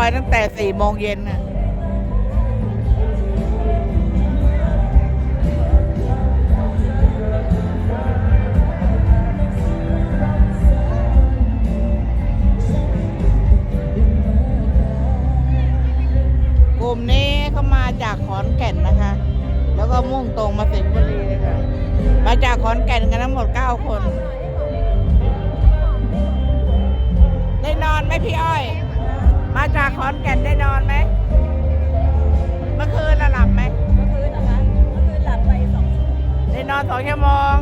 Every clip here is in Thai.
คอยตั้งแต่สี่โมงเย็นน่ะกลุ่มนี้เขามาจากขอนแก่นนะคะ แล้วก็มุ่งตรงมาสิงห์บุรีเลยค่ะ มาจากขอนแก่นกันทั้งหมดเก้าคน อนแก่นได้นอนไหม เมื่อคืนน่ะหลับไหม เมื่อคืนนะคะ เมื่อคืนหลับไปสองชั่วโมงได้นอนสองชั่วโมง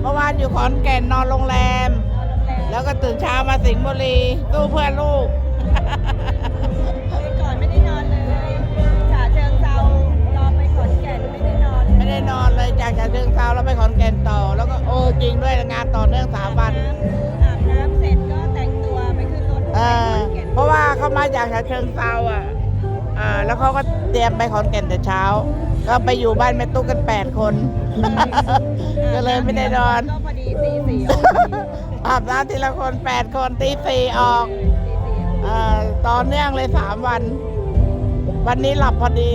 เมื่อวานอยู่ขอนแก่นนอนโรงแรม นอนโรงแรมแล้วก็ตื่นเช้ามาสิงห์บุรีสู้เพื่อลูก คืนก่อนไม่ได้นอนเลยฉาเชิงเซารอไปขอนแก่นไม่ได้นอนไม่ได้นอนเลยจากฉะเชิงเซาแล้วไปขอนแก่นต่อ แล้วก็โอ้จริงด้วยงานต่อเนื่องสามวัน อาบ มาจากฉะเชิงเซาอะอ่าแล้วเขาก็เตรียมไปขอนแก่นแต่เช้า ก็ไปอยู่บ้านแม่ตุ๊กกันแปดคน ก็เลยไม่ได้นอน ก็พอดีตีสี่ออกพอดีอาบน้ำทีละคนแปดคนตีสี่ออกตีสี่ออกเอ่อต่อเนื่องเลยสามวัน วันนี้หลับพอดี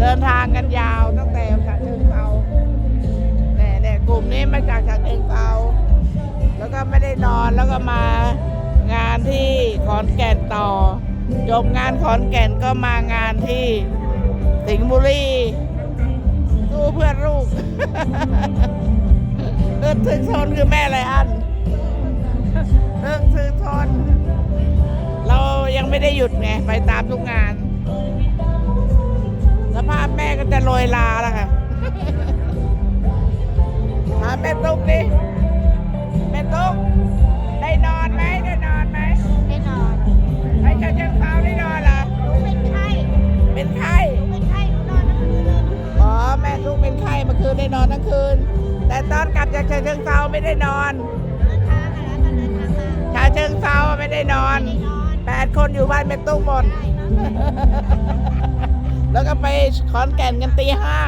เดินทางกันยาวตั้งแต่ฉะเชิงเซาเนี่ยเนี่ยกลุ่มนี้มาจากฉะ ก็ไม่ได้นอนแล้วก็มางานที่ขอนแก่นต่อ จบงานขอนแก่นก็มางานที่สิงห์บุรีสู้เพื่อลูกเออถึงทนคือแม่ไรอันเรื่องซื้อทนเรายังไม่ได้หยุดไง ไปตามทุกงาน สภาพแม่ก็จะโรยลาแล้วค่ะถามแม่ตุ๊กดิ ตุ๊กได้นอนไหมได้นอนไหมไม่นอนไปเจ้าเจ้าสาวได้นอนเหรอเป็นไข้เป็นไข้เป็นไข้หนูนอนทั้งคืนเลยอ๋อแม่ตุ๊กเป็นไข้เมื่อคืนได้นอนทั้งคืน แต่ตอนกลับจากเชิงเซาไม่ได้นอนเดินทางอะไรตอนเดินทางมาชาเชิงเซาไม่ได้นอนไม่ได้นอนแปดคนอยู่บ้านแม่ตุ๊กหมดได้นอนไม่ได้แล้วก็ไปขอนแก่นกันตีห้า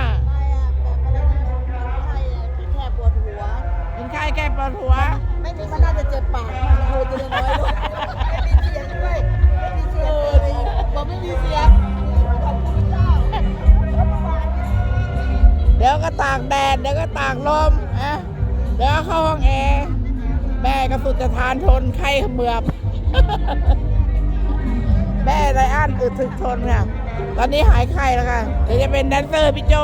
แก้ปวดหัว ไม่มีมันน่าจะเจ็บปากมันโหจะน้อยด้วยไม่มีเสียงด้วยไม่มีเสียงเลยบอกไม่มีเสียงขอบคุณเจ้าเดี๋ยวก็ตากแดด เดี๋ยวก็ตากลมอะเดี๋ยวเข้าห้องแอร์แม่ก็สุดจะทานทนไข้เขมือบแม่ไรอันอึดถึกทนค่ะ ตอนนี้หายไข้แล้วค่ะเดี๋ยวจะเป็นแดนเซอร์พี่โจ